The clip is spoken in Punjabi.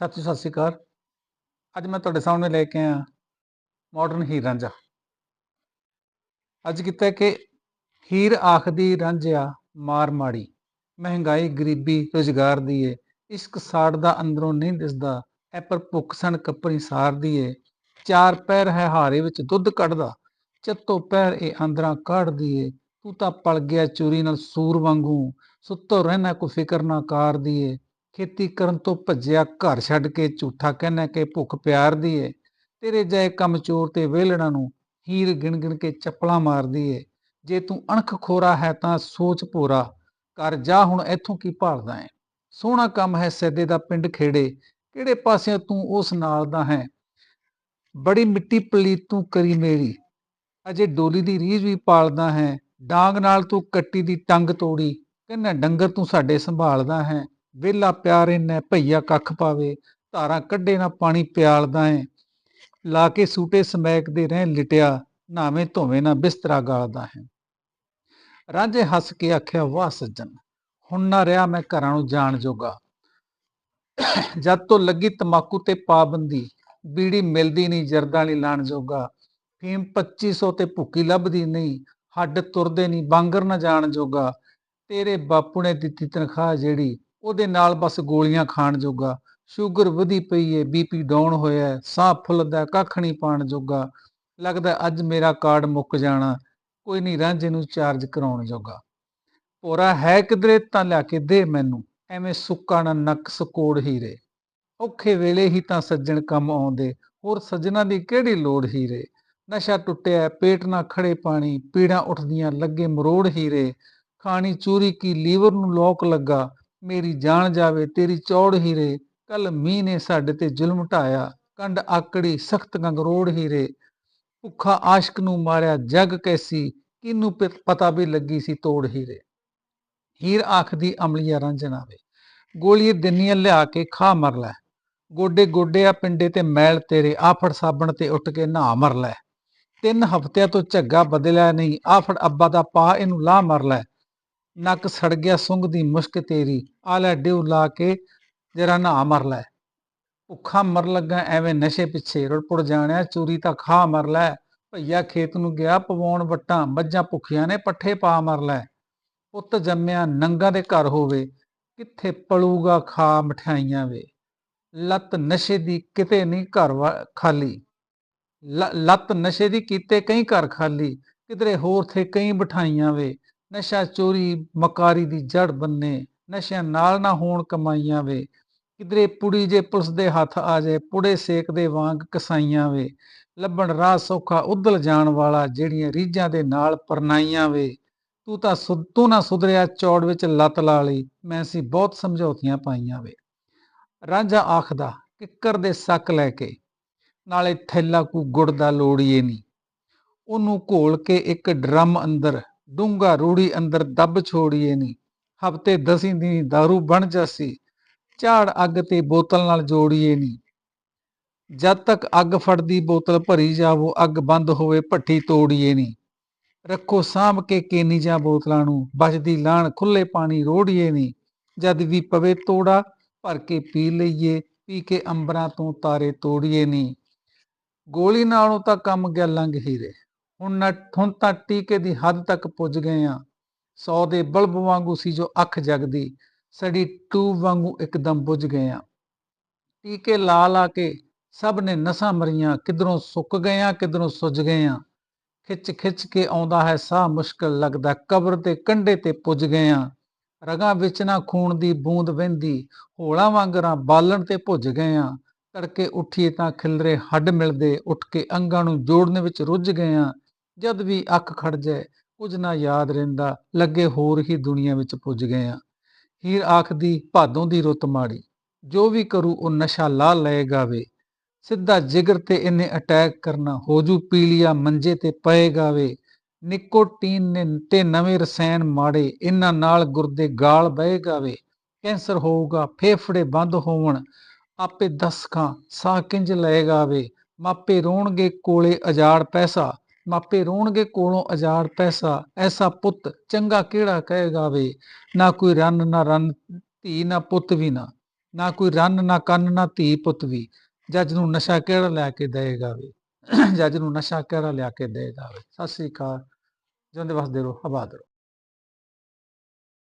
ਸਤਿ ਸਤਿ ਸ਼੍ਰੀ ਅਕਾਲ। ਅੱਜ ਮੈਂ ਤੁਹਾਡੇ ਸਾਹਮਣੇ ਲੈ ਕੇ ਆਇਆ ਮਾਡਰਨ ਹੀਰ ਰਾਂਝਾ। ਅੱਜ ਕੀਤਾ ਕਿ ਹੀਰ ਆਖਦੀ, ਰਾਂਝਿਆ, ਮਾਰ ਮਾੜੀ। ਮਹਿੰਗਾਈ ਗਰੀਬੀ ਰੁਜ਼ਗਾਰ ਦੀ ਏ ਇਸ਼ਕ ਸਾੜ ਦਾ ਅੰਦਰੋਂ ਨਹੀਂ ਦਿਸਦਾ। ਐ ਪਰ ਭੁੱਖ ਸਣ ਕੱਪੜੀ ਸਾਰਦੀ ਏ ਚਾਰ ਪੈਰ ਹੈ ਹਾਰੇ ਵਿੱਚ, ਦੁੱਧ ਕੱਢਦਾ। ਚੱਤੋ ਪੈਰ ਇਹ ਆਂਦਰਾਂ ਕਾੜਦੀ ਏ ਤੂੰ ਤਾਂ ਪਲ ਗਿਆ ਚੋਰੀ ਨਾਲ ਸੂਰ ਵਾਂਗੂ। ਸੁੱਤੋ ਰਹਿਣਾ ਕੋਈ ਫਿਕਰ ਨਾ ਕਰਦੀ ਏ ਖੇਤੀ ਕਰਨ ਤੋਂ ਭੱਜਿਆ ਘਰ ਛੱਡ ਕੇ ਝੂਠਾ ਕਹਿਣਾ ਕਿ ਭੁੱਖ ਪਿਆਰ ਦੀ ਏ, ਤੇਰੇ ਜਾਏ ਕੰਮ ਚੋਰ ਤੇ ਵੇਲਣਾ ਨੂੰ ਹੀਰ ਗਿਣ ਗਿਣ ਕੇ ਚੱਪਲਾਂ ਮਾਰਦੀ ਏ। ਜੇ ਤੂੰ ਅਣਖ ਖੋਰਾ ਹੈ ਤਾਂ ਸੋਚ ਭੋਰਾ ਕਰ ਜਾ ਹੁਣ ਇੱਥੋਂ ਕੀ ਭਾਲਦਾ ਏ? ਸੋਹਣਾ ਕੰਮ ਹੈ ਸੈਦੇ ਦਾ ਪਿੰਡ ਖੇੜੇ, ਕਿਹੜੇ ਪਾਸਿਓਂ ਤੂੰ ਉਸ ਨਾਲ ਦਾ ਹੈ? ਬੜੀ ਮਿੱਟੀ ਪਲੀਤ ਤੂੰ ਕਰੀ ਮੇਰੀ, ਅਜੇ ਡੋਲੀ ਦੀ ਰੀਝ ਵੀ ਪਾਲਦਾ ਹੈ, ਡਾਂਗ ਨਾਲ ਤੂੰ ਕੱਟੀ ਦੀ ਟੰਗ ਤੋੜੀ, ਕਹਿੰਦਾ ਡੰਗਰ ਤੂੰ ਸਾਡੇ ਸੰਭਾਲਦਾ ਹੈ। ਵੇਲਾ ਪਿਆਰੇ ਨੇ ਭਈਆ ਕੱਖ ਪਾਵੇ, ਧਾਰਾਂ ਕੱਢੇ ਨਾ ਪਾਣੀ ਪਿਆਲਦਾ ਹੈ ਲਾ ਕੇ ਸੂਟੇ ਸਮੈਕ ਦੇ ਰਹਿ ਲਿਟਿਆ, ਨਾਵੇਂ ਧੋਵੇਂ ਨਾ ਬਿਸਤਰਾ ਗਾਲਦਾ ਹੈ। ਰਾਂਝੇ ਹੱਸ ਕੇ ਆਖਿਆ, ਵਾਹ ਸੱਜਣ, ਹੁਣ ਨਾ ਰਿਹਾ ਮੈਂ ਘਰਾਂ ਨੂੰ ਜਾਣ ਜੋਗਾ। ਜਦ ਤੋਂ ਲੱਗੀ ਤਮਾਕੂ ਤੇ ਪਾਬੰਦੀ, ਬੀੜੀ ਮਿਲਦੀ ਨਹੀਂ, ਜਰਦਾ ਨਹੀਂ ਲਾਣ ਜੋਗਾ। ਫੀਮ 2500 ਤੇ ਭੁੱਕੀ ਲੱਭਦੀ ਨਹੀਂ, ਹੱਡ ਤੁਰਦੇ ਨਹੀਂ, ਬਾਂਗਰ ਨਾ ਜਾਣ ਜੋਗਾ। ਤੇਰੇ ਬਾਪੂ ਨੇ ਦਿੱਤੀ ਤਨਖਾਹ ਜਿਹੜੀ ਉਹਦੇ ਨਾਲ ਬਸ ਗੋਲੀਆਂ ਖਾਣ ਜੋਗਾ, ਸ਼ੂਗਰ ਵਧੀ ਪਈ ਏ ਬੀਪੀ ਡਾਊਨ ਹੋਇਆ ਸਾਹ ਫੁੱਲਦਾ ਕੱਖ ਨਹੀਂ ਪਾਣ ਜੋਗਾ। ਲੱਗਦਾ ਅੱਜ ਮੇਰਾ ਕਾਰਡ ਮੁੱਕ ਜਾਣਾ, ਕੋਈ ਨਹੀਂ ਰਾਂਝੇ ਨੂੰ ਚਾਰਜ ਕਰਾਉਣ ਜੋਗਾ। ਪੋਰਾ ਹੈ ਕਿਧਰੇ ਤਾਂ ਲਿਆ ਕੇ ਦੇ ਮੈਨੂੰ, ਐਵੇਂ ਸੁੱਕਾ ਨਾ ਨੱਕ ਸਕੋੜ ਹੀਰੇ। ਔਖੇ ਵੇਲੇ ਹੀ ਤਾਂ ਸੱਜਣ ਕੰਮ ਆਉਂਦੇ, ਹੋਰ ਸੱਜਣਾ ਦੀ ਕਿਹੜੀ ਲੋੜ ਹੀਰੇ? ਨਸ਼ਾ ਟੁੱਟਿਆ ਪੇਟ ਨਾ ਖੜੇ ਪਾਣੀ, ਪੀੜਾਂ ਉੱਠਦੀਆਂ ਲੱਗੇ ਮਰੋੜ ਹੀਰੇ। ਖਾਣੀ ਚੂਰੀ ਕੀ ਲੀਵਰ ਨੂੰ ਲੋਕ ਲੱਗਾ ਮੇਰੀ ਜਾਨ ਜਾਵੇ, ਤੇਰੀ ਚੌੜ ਹੀਰੇ। ਕੱਲ ਮੀਂਹ ਨੇ ਸਾਡੇ ਤੇ ਜ਼ੁਲਮ ਢਾਇਆ। ਕੰਡ ਆਕੜੀ ਸਖਤ ਗੰਗਰੋੜ ਹੀਰੇ। ਭੁੱਖਾ ਆਸ਼ਕ ਨੂੰ ਮਾਰਿਆ ਜਗ ਕੈਸੀ। ਕਿਨੂੰ ਪਤਾ ਵੀ ਲੱਗੀ ਸੀ ਤੋੜ ਹੀਰੇ। ਹੀਰ ਆਖਦੀ, ਅਮਲੀਆ ਰੰਜਨਾਵੇ ਗੋਲੀਏ ਦਿਨੀਆਂ ਲਿਆ ਕੇ ਖਾ ਮਰ ਲੈ। ਗੋਡੇ ਗੋਡੇ ਆ ਪਿੰਡੇ ਤੇ ਮੈਲ ਤੇਰੇ। ਆਫੜ ਸਾਬਣ ਤੇ ਉੱਠ ਕੇ ਨਹਾ ਮਰ ਲੈ। ਤਿੰਨ ਹਫ਼ਤਿਆਂ ਤੋਂ ਝੱਗਾ ਬਦਲਿਆ ਨਹੀਂ। ਆਫੜ ਅੱਬਾ ਦਾ ਪਾ ਇਹਨੂੰ ਲਾ ਮਰ ਲੈ। ਨੱਕ ਸੜ ਗਿਆ, ਸੁੰਘ ਦੀ ਮੁਸ਼ਕ ਤੇਰੀ, ਆ ਲੈ ਡਿਉ ਲਾ ਕੇ ਜਰਾ ਨਾ ਮਰ ਲੈ। ਭੁੱਖਾ ਮਰ ਲੱਗਾ, ਐਵੇਂ ਨਸ਼ੇ ਪਿੱਛੇ ਰੁੜਪੁੜ ਜਾਣਿਆ, ਚੂਰੀ ਤਾਂ ਖਾ ਮਰ ਲੈ। ਭਈਆ ਖੇਤ ਨੂੰ ਗਿਆ, ਪਵਾਉਣ ਵਟਾਂ, ਮੱਝਾਂ ਭੁੱਖੀਆਂ ਨੇ ਪੱਠੇ ਪਾ ਮਰ ਲੈ। ਪੁੱਤ ਜੰਮਿਆ, ਨੰਗਾ ਦੇ ਘਰ ਹੋਵੇ, ਕਿੱਥੇ ਪਲੂਗਾ ਖਾ ਮਠਾਈਆਂ ਵੇ। ਲੱਤ ਨਸ਼ੇ ਦੀ ਕਿਤੇ ਨਹੀਂ ਘਰ ਖਾਲੀ। ਲੱਤ ਨਸ਼ੇ ਦੀ ਕੀਤੇ ਕਈ ਘਰ ਖਾਲੀ, ਕਿਧਰੇ ਹੋਰ ਥੇ ਕਈ ਬਿਠਾਈਆਂ ਵੇ। ਨਸ਼ਾ ਚੋਰੀ, ਮਕਾਰੀ ਦੀ ਜੜ ਬੰਨੇ, ਨਸ਼ਿਆਂ ਨਾਲ ਨਾ ਹੋਣ ਕਮਾਈਆਂ ਵੇ। ਕਿਧਰੇ ਪੁੜੀ ਜੇ ਪੁਲਿਸ ਦੇ ਹੱਥ ਆ ਜਾਏ, ਪੁੜੇ ਸੇਕ ਦੇ ਵਾਂਗ ਕਸਾਈਆਂ ਵੇ। ਲੱਭਣ ਰਾਹ ਸੌਖਾ ਉਦਲ ਜਾਣ ਵਾਲਾ, ਜਿਹੜੀਆਂ ਰੀਝਾਂ ਦੇ ਨਾਲ ਪਰਨਾਈਆਂ ਵੇ। ਤੂੰ ਤਾਂ ਤੂੰ ਨਾ ਸੁਧਰਿਆ ਚੌੜ ਵਿੱਚ ਲੱਤ ਲਾ ਲਈ, ਮੈਂ ਸੀ ਬਹੁਤ ਸਮਝੌਤੀਆਂ ਪਾਈਆਂ ਵੇ। ਰਾਂਝਾ ਆਖਦਾ, ਕਿੱਕਰ ਦੇ ਸੱਕ ਲੈ ਕੇ, ਨਾਲੇ ਥੈਲਾ ਕੋ ਗੁੜ ਦਾ ਲੋੜੀਏ ਨਹੀਂ ਉਹਨੂੰ ਘੋਲ ਕੇ ਇੱਕ ਡਰਮ ਅੰਦਰ ਡੂੰਗਾ ਰੂੜੀ ਅੰਦਰ ਦੱਬ ਛੋੜੀਏ ਨੀ। ਹਫ਼ਤੇ ਦਸੀਂ ਦੀ दारू ਬਣ ਜਾਸੀ। ਝਾੜ ਅੱਗ ਤੇ ਬੋਤਲ ਨਾਲ ਜੋੜੀਏ ਨੀ। ਜਦ ਤੱਕ ਅੱਗ ਫੜਦੀ ਬੋਤਲ ਭਰੀ ਜਾਵੋ, ਅੱਗ ਬੰਦ ਹੋਵੇ ਭੱਠੀ ਤੋੜੀਏ ਨੀ। ਰੱਖੋ ਸਾਂਭ ਕੇ ਕੇਨੀ ਜਾਂ ਬੋਤਲਾਂ ਨੂੰ, ਬਚਦੀ ਲਾਣ ਖੁੱਲੇ ਪਾਣੀ ਰੋੜੀਏ ਨੀ। ਜਦ ਵੀ ਪਵੇ ਤੋੜਾ, ਭਰ ਕੇ ਪੀ ਲਈਏ, ਪੀ ਕੇ ਅੰਬਰਾਂ ਤੋਂ ਤਾਰੇ ਤੋੜੀਏ ਨੀ। ਗੋਲੀ ਨਾਲੋਂ ਤਾਂ ਕੰਮ ਗਿਆ ਲੰਘ ਹੀ ਰੇ ਹੁਣ ਹੁਣ ਤਾਂ ਟੀਕੇ ਦੀ ਹੱਦ ਤੱਕ ਪੁੱਜ ਗਏ ਆ ਸੌ ਦੇ ਬਲਬ ਵਾਂਗੂ ਸੀ ਜੋ ਅੱਖ ਜਗਦੀ, ਸੜੀ ਟੂਬ ਵਾਂਗੂ ਇੱਕਦਮ ਬੁੱਝ ਗਏ ਆ ਟੀਕੇ ਲਾ ਲਾ ਕੇ ਸਭ ਨੇ ਨਸਾਂ ਮਰੀਆਂ, ਕਿਧਰੋਂ ਸੁੱਕ ਗਏ ਆ ਕਿਧਰੋਂ ਸੁੱਜ ਗਏ ਆ ਖਿੱਚ ਖਿੱਚ ਕੇ ਆਉਂਦਾ ਹੈ ਸਾਹ ਮੁਸ਼ਕਲ ਲੱਗਦਾ, ਕਬਰ ਤੇ ਕੰਢੇ ਤੇ ਪੁੱਜ ਗਏ ਆ ਰਗਾਂ ਵਿੱਚ ਨਾ ਖੂਨ ਦੀ ਬੂੰਦ ਵਹਿੰਦੀ, ਹੋਲਾਂ ਵਾਂਗਰਾਂ ਬਾਲਣ ਤੇ ਭੁੱਜ ਗਏ ਆ ਤੜਕੇ ਉੱਠੀਏ ਤਾਂ ਖਿਲਰੇ ਹੱਡ ਮਿਲਦੇ, ਉੱਠ ਕੇ ਅੰਗਾਂ ਨੂੰ ਜੋੜਨ ਵਿੱਚ ਰੁੱਝ ਗਏ ਆ ਜਦ ਵੀ ਅੱਖ ਖੜ ਜਾਏ, ਕੁਝ ਨਾ ਯਾਦ ਰਹਿੰਦਾ, ਲੱਗੇ ਹੋਰ ਹੀ ਦੁਨੀਆ ਵਿੱਚ ਪੁੱਜ ਗਏ ਆ। ਹੀਰ ਆਖਦੀ, ਭਾਦੋਂ ਦੀ ਰੁੱਤ ਮਾੜੀ, ਜੋ ਵੀ ਕਰੂ ਉਹ ਨਸ਼ਾ ਲਾ ਲਏਗਾ ਵੇ ਸਿੱਧਾ ਜਿਗਰ ਤੇ ਇਹਨੇ ਅਟੈਕ ਕਰਨਾ, ਹੋਜੂ ਪੀਲੀਆ ਮੰਜੇ ਤੇ ਪਏਗਾ ਵੇ ਨਿਕੋਟੀਨ ਨੇ ਤੇ ਨਵੇਂ ਰਸਾਇਣ ਮਾੜੇ, ਇਹਨਾਂ ਨਾਲ ਗੁਰਦੇ ਗਾਲ ਬਹੇਗਾ ਵੇ ਕੈਂਸਰ ਹੋਊਗਾ, ਫੇਫੜੇ ਬੰਦ ਹੋਵਣ। ਆਪੇ ਦਸਖਾਂ ਸਾਹ ਕਿੰਜ ਲਏਗਾ ਵੇ ਮਾਪੇ ਰੋਣਗੇ ਕੋਲੇ ਅਜਾੜ ਪੈਸਾ। ਮਾਪੇ ਰੋਣਗੇ ਕੋਲੋਂ ਅਜਾੜ ਪੈਸਾ, ਐਸਾ ਪੁੱਤ ਚੰਗਾ ਕਿਹੜਾ ਕਹੇਗਾ ਵੇ ਨਾ ਕੋਈ ਰਨ, ਨਾ ਰਨ ਧੀ, ਨਾ ਪੁੱਤ ਵੀ ਨਾ। ਨਾ ਕੋਈ ਰੰਨ, ਨਾ ਕੰਨ, ਨਾ ਧੀ, ਪੁੱਤ ਵੀ। ਜੱਜ ਨੂੰ ਨਸ਼ਾ ਕਿਹੜਾ ਲੈ ਕੇ ਦੇਏਗਾ ਵੇ ਜੱਜ ਨੂੰ ਨਸ਼ਾ ਕਿਹੜਾ ਲਿਆ ਕੇ ਦੇਏਗਾ ਵੇ ਸਤਿ ਸ੍ਰੀ ਅਕਾਲ। ਜਿਉਂਦੇ ਵਸਦੇ ਰਹੋ, ਆਬਾਦ ਰਹੋ।